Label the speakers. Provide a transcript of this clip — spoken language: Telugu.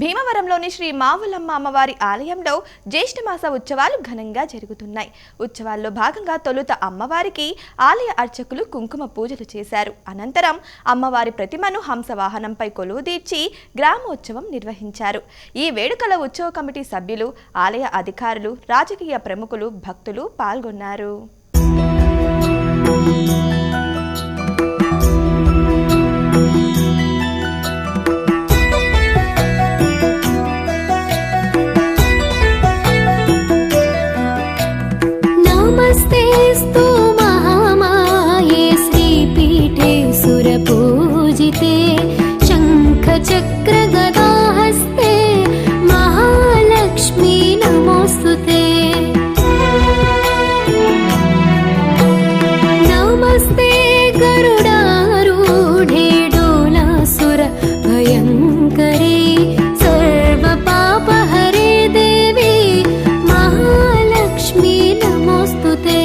Speaker 1: భీమవరంలోని శ్రీ మావులమ్మ అమ్మవారి ఆలయంలో జ్యేష్ఠమాస ఉత్సవాలు ఘనంగా జరుగుతున్నాయి. ఉత్సవాల్లో భాగంగా తొలుత అమ్మవారికి ఆలయ అర్చకులు కుంకుమ పూజలు చేశారు. అనంతరం అమ్మవారి ప్రతిమను హంసవాహనంపై కొలువుదీర్చి గ్రామోత్సవం నిర్వహించారు. ఈ వేడుకల ఉత్సవ కమిటీ సభ్యులు ఆలయ అధికారులు రాజకీయ ప్రముఖులు భక్తులు పాల్గొన్నారు.
Speaker 2: చక్రగదా హస్తే మహాలక్ష్మీ నమోస్తు నమస్తే గరుడారూఢే డోలాసుర భయంకరే सर्वपापहरे महालक्ष्मी नमोऽस्तु ते।